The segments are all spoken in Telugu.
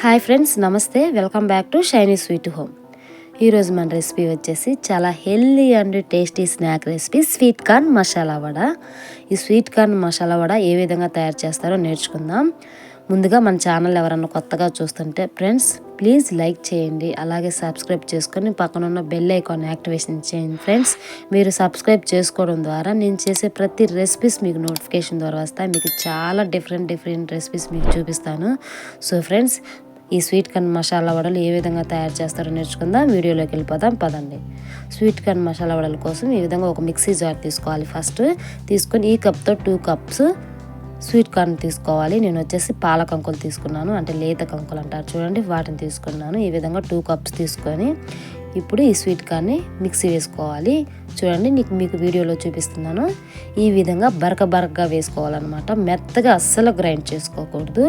హాయ్ ఫ్రెండ్స్ నమస్తే. Welcome back to shiny sweet home. ఈరోజు మన రెసిపీ వచ్చేసి చాలా healthy and tasty snack recipe sweet corn masala vada. ఈ స్వీట్ కార్న్ మసాలా వడ ఏ విధంగా తయారు చేస్తారో నేర్చుకుందాం. ముందుగా మన ఛానల్ ఎవరన్నా కొత్తగా చూస్తుంటే ఫ్రెండ్స్ ప్లీజ్ లైక్ చేయండి. అలాగే సబ్స్క్రైబ్ చేసుకొని పక్కన ఉన్న బెల్ ఐకాన్ యాక్టివేషన్ చేయండి ఫ్రెండ్స్. మీరు సబ్స్క్రైబ్ చేసుకోవడం ద్వారా నేను చేసే ప్రతి రెసిపీస్ మీకు నోటిఫికేషన్ ద్వారా వస్తాయి. మీకు చాలా డిఫరెంట్ డిఫరెంట్ రెసిపీస్ మీకు చూపిస్తాను. సో ఫ్రెండ్స్ ఈ స్వీట్ కార్న్ మసాలా వడలు ఏ విధంగా తయారు చేస్తారో నేర్చుకుందాం. వీడియోలోకి వెళ్ళిపోదాం. పదండి. స్వీట్ కార్న్ మసాలా వడల కోసం ఈ విధంగా ఒక మిక్సీ జార్ తీసుకోవాలి ఫస్ట్. తీసుకొని ఈ కప్తో టూ కప్స్ స్వీట్ కార్న్ తీసుకోవాలి. నేను వచ్చేసి పాల కంకులు తీసుకున్నాను. అంటే లేత కంకులు అంటారు చూడండి. వాటిని తీసుకున్నాను. ఈ విధంగా టూ కప్స్ తీసుకొని ఇప్పుడు ఈ స్వీట్ కార్న్ని మిక్సీ వేసుకోవాలి. చూడండి నీకు మీకు వీడియోలో చూపిస్తున్నాను. ఈ విధంగా బరక బరకగా వేసుకోవాలన్నమాట. మెత్తగా అస్సలు గ్రైండ్ చేసుకోకూడదు.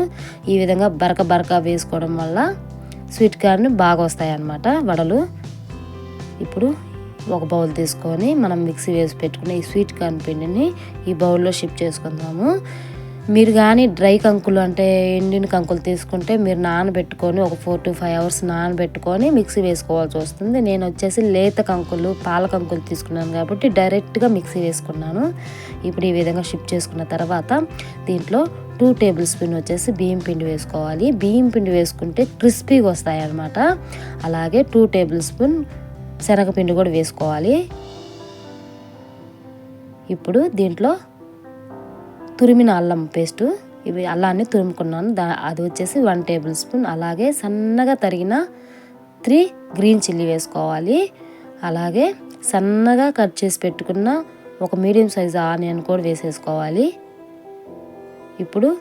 ఈ విధంగా బరక బరక వేసుకోవడం వల్ల స్వీట్ కార్న్ బాగా వస్తాయన్నమాట వడలు. ఇప్పుడు ఒక బౌల్ తీసుకొని మనం మిక్సీ వేసి పెట్టుకున్న ఈ స్వీట్ కార్న్ పిండిని ఈ బౌల్లో షిఫ్ట్ చేసుకుందాము. మీరు కానీ డ్రై కంకులు అంటే ఎండిన కంకులు తీసుకుంటే మీరు నానబెట్టుకొని ఒక ఫోర్ టు ఫైవ్ అవర్స్ నానబెట్టుకొని మిక్సీ వేసుకోవాల్సి వస్తుంది. నేను వచ్చేసి లేత కంకులు పాల కంకులు తీసుకున్నాను కాబట్టి డైరెక్ట్గా మిక్సీ వేసుకున్నాను. ఇప్పుడు ఈ విధంగా షిఫ్ట్ చేసుకున్న తర్వాత దీంట్లో టూ టేబుల్ స్పూన్ వచ్చేసి బియ్యం పిండి వేసుకోవాలి. బియ్యం పిండి వేసుకుంటే క్రిస్పీగా వస్తాయి అన్నమాట అలాగే టూ టేబుల్ స్పూన్ శనగపిండి కూడా వేసుకోవాలి. ఇప్పుడు దీంట్లో తురిమిన అల్లం పేస్టు. ఇవి అల్లాన్ని తురుముకున్నాను. దా అది వచ్చేసి వన్ టేబుల్ స్పూన్. అలాగే సన్నగా తరిగిన త్రీ గ్రీన్ చిల్లీ వేసుకోవాలి. అలాగే సన్నగా కట్ చేసి పెట్టుకున్న ఒక మీడియం సైజు ఆనియన్ కూడా వేసేసుకోవాలి. ఇప్పుడు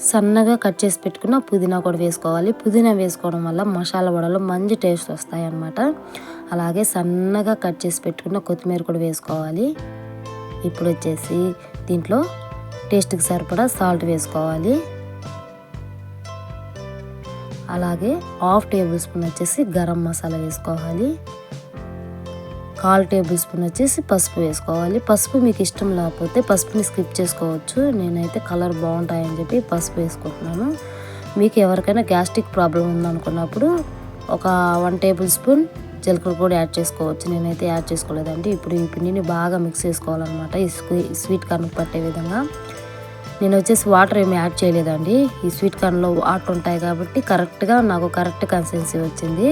సన్నగా కట్ చేసి పెట్టుకున్న పుదీనా కూడా వేసుకోవాలి. పుదీనా వేసుకోవడం వల్ల మసాలా వడలు మంచి టేస్ట్ వస్తాయి అన్నమాట అలాగే సన్నగా కట్ చేసి పెట్టుకున్న కొత్తిమీర కూడా వేసుకోవాలి. ఇప్పుడు వచ్చేసి దీంట్లో టేస్ట్కి సరిపడా సాల్ట్ వేసుకోవాలి. అలాగే హాఫ్ టేబుల్ స్పూన్ వచ్చేసి గరం మసాలా వేసుకోవాలి. కాల్ టేబుల్ స్పూన్ వచ్చేసి పసుపు వేసుకోవాలి. పసుపు మీకు ఇష్టం లేకపోతే పసుపుని స్కిప్ చేసుకోవచ్చు. నేనైతే కలర్ బాగుంటాయని చెప్పి పసుపు వేసుకుంటున్నాను. మీకు ఎవరికైనా గ్యాస్ట్రిక్ ప్రాబ్లం ఉందనుకున్నప్పుడు ఒక వన్ టేబుల్ స్పూన్ జీలకర్ర కూడా యాడ్ చేసుకోవచ్చు. నేనైతే యాడ్ చేసుకోలేదండి. ఇప్పుడు ఈ పిండిని బాగా మిక్స్ చేసుకోవాలన్నమాట. ఈ స్వీట్ కార్న్ పట్టే విధంగా. నేను వచ్చేసి వాటర్ ఏమి యాడ్ చేయలేదండి. ఈ స్వీట్ కార్న్లో వాటర్ ఉంటాయి కాబట్టి కరెక్ట్గా నాకు కరెక్ట్ కన్సిస్టెన్సీ వచ్చింది.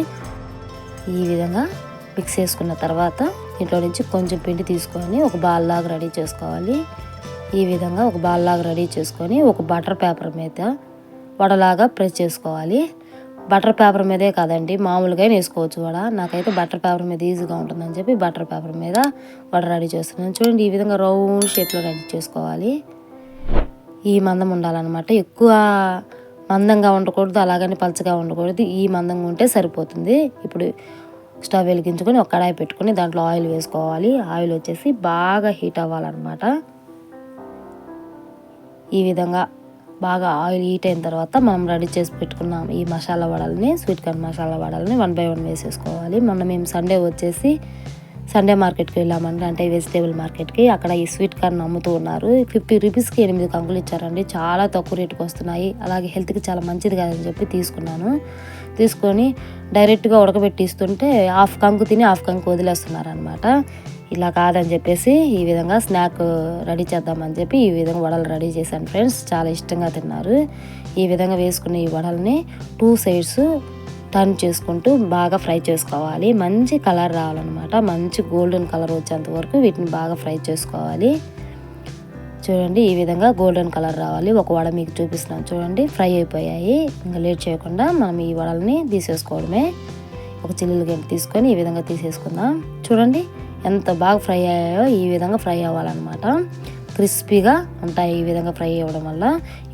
ఈ విధంగా మిక్స్ చేసుకున్న తర్వాత దీంట్లో నుంచి కొంచెం పిండి తీసుకొని ఒక బాల్ లాగా రెడీ చేసుకోవాలి. ఈ విధంగా ఒక బాల్ లాగా రెడీ చేసుకొని ఒక బటర్ పేపర్ మీద వడలాగా ప్రెస్ చేసుకోవాలి. బటర్ పేపర్ మీదే కాదండి మామూలుగా వేసుకోవచ్చు వడ. నాకైతే బటర్ పేపర్ మీద ఈజీగా ఉంటుందని చెప్పి బటర్ పేపర్ మీద వడ రెడీ చేస్తున్నాను. చూడండి ఈ విధంగా రౌండ్ షేప్లో రెడీ చేసుకోవాలి. ఈ మందం ఉండాలన్నమాట. ఎక్కువ మందంగా ఉండకూడదు అలాగని పలచగా ఉండకూడదు. ఈ మందంగా ఉంటే సరిపోతుంది. ఇప్పుడు స్టవ్ వెలిగించుకొని ఒక కడాయి పెట్టుకొని దాంట్లో ఆయిల్ వేసుకోవాలి. ఆయిల్ వచ్చేసి బాగా హీట్ అవ్వాలన్నమాట. ఈ విధంగా బాగా ఆయిల్ హీట్ అయిన తర్వాత మనం రెడీ చేసి పెట్టుకున్నాం ఈ మసాలా వడల్ని స్వీట్ కార్న్ మసాలా వడల్ని వన్ బై వన్ వేసేసుకోవాలి. మొన్న మేము సండే వచ్చేసి సండే మార్కెట్కి వెళ్ళామండి. అంటే వెజిటేబుల్ మార్కెట్కి. అక్కడ ఈ స్వీట్ కార్న్ అమ్ముతూ ఉన్నారు. ఫిఫ్టీ రూపీస్కి ఎనిమిది కంకులు ఇచ్చారండి. చాలా తక్కువ రేటుకి వస్తున్నాయి. అలాగే హెల్త్కి చాలా మంచిది కాదని చెప్పి తీసుకున్నాను. తీసుకొని డైరెక్ట్గా ఉడకబెట్టి ఇస్తుంటే హాఫ్ కంకు తిని హాఫ్ కంకు వదిలేస్తున్నారు అనమాట ఇలా కాదని చెప్పేసి ఈ విధంగా స్నాక్ రెడీ చేద్దామని చెప్పి ఈ విధంగా వడలు రెడీ చేశాను ఫ్రెండ్స్. చాలా ఇష్టంగా తిన్నారు. ఈ విధంగా వేసుకున్న ఈ వడల్ని టూ సైడ్స్ టర్న్ చేసుకుంటూ బాగా ఫ్రై చేసుకోవాలి. మంచి కలర్ రావాలన్నమాట. మంచి గోల్డెన్ కలర్ వచ్చేంత వరకు వీటిని బాగా ఫ్రై చేసుకోవాలి. చూడండి ఈ విధంగా గోల్డెన్ కలర్ రావాలి. ఒక వడ మీకు చూపిస్తున్నాను. చూడండి ఫ్రై అయిపోయాయి. ఇంకా లేట్ చేయకుండా మనం ఈ వడల్ని తీసేసుకోవడమే. ఒక చిల్లులు గంట తీసుకొని ఈ విధంగా తీసేసుకుందాం. చూడండి ఎంత బాగా ఫ్రై అయ్యాయో ఈ విధంగా ఫ్రై అవ్వాలన్నమాట. క్రిస్పీగా ఉంటాయి ఈ విధంగా ఫ్రై అవ్వడం వల్ల.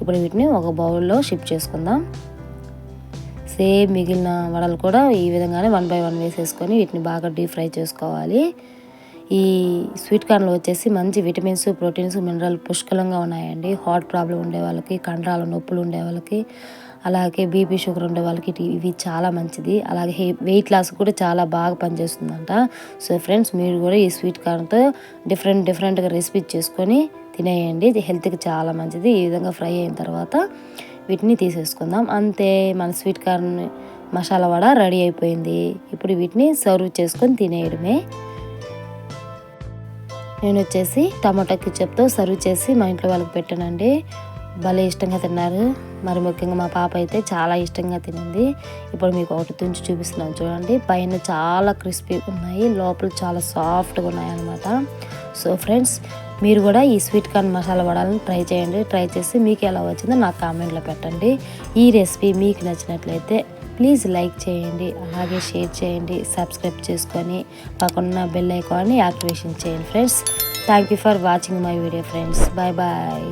ఇప్పుడు వీటిని ఒక బౌల్లో షిఫ్ట్ చేసుకుందాం. సేమ్ మిగిలిన వడలు కూడా ఈ విధంగానే వన్ బై వన్ వేసేసుకొని వీటిని బాగా డీప్ ఫ్రై చేసుకోవాలి. ఈ స్వీట్ కార్న్లో వచ్చేసి మంచి విటమిన్స్ ప్రోటీన్స్ మినరల్ పుష్కలంగా ఉన్నాయండి. హార్ట్ ప్రాబ్లం ఉండే వాళ్ళకి కండరాల నొప్పులు ఉండే వాళ్ళకి అలాగే బీపీ షుగర్ ఉండే వాళ్ళకి ఇవి చాలా మంచిది. అలాగే వెయిట్ లాస్ కూడా చాలా బాగా పనిచేస్తుందంట. సో ఫ్రెండ్స్ మీరు కూడా ఈ స్వీట్ కార్న్తో డిఫరెంట్ డిఫరెంట్గా రెసిపీ చేసుకొని తినేయండి. ఇది హెల్త్కి చాలా మంచిది. ఈ విధంగా ఫ్రై అయిన తర్వాత వీటిని తీసేసుకుందాం. అంతే మన sweet corn masala vada ready అయిపోయింది. ఇప్పుడు వీటిని సర్వ్ చేసుకొని తినేయడమే. నేను వచ్చేసి టమాటా కిచప్తో సర్వ్ చేసి మా ఇంట్లో వాళ్ళకి పెట్టానండి. భలే ఇష్టంగా తిన్నారు. మరి ముఖ్యంగా మా పాప అయితే చాలా ఇష్టంగా తినింది. ఇప్పుడు మీకు ఒకటి తుంచి చూపిస్తున్నాను చూడండి. పైన చాలా క్రిస్పీ ఉన్నాయి. లోపల చాలా సాఫ్ట్గా ఉన్నాయి అన్నమాట సో ఫ్రెండ్స్ మీరు కూడా ఈ స్వీట్ కార్న్ మసాలా వడాలను ట్రై చేయండి. ట్రై చేసి మీకు ఎలా వచ్చిందో నాకు కామెంట్లో పెట్టండి. ఈ రెసిపీ మీకు నచ్చినట్లయితే ప్లీజ్ లైక్ చేయండి. అలాగే షేర్ చేయండి. సబ్స్క్రైబ్ చేసుకొని పక్కన బెల్ ఐకాన్ని యాక్టివేషన్ చేయండి friends. Thank you for watching my video friends. Bye bye.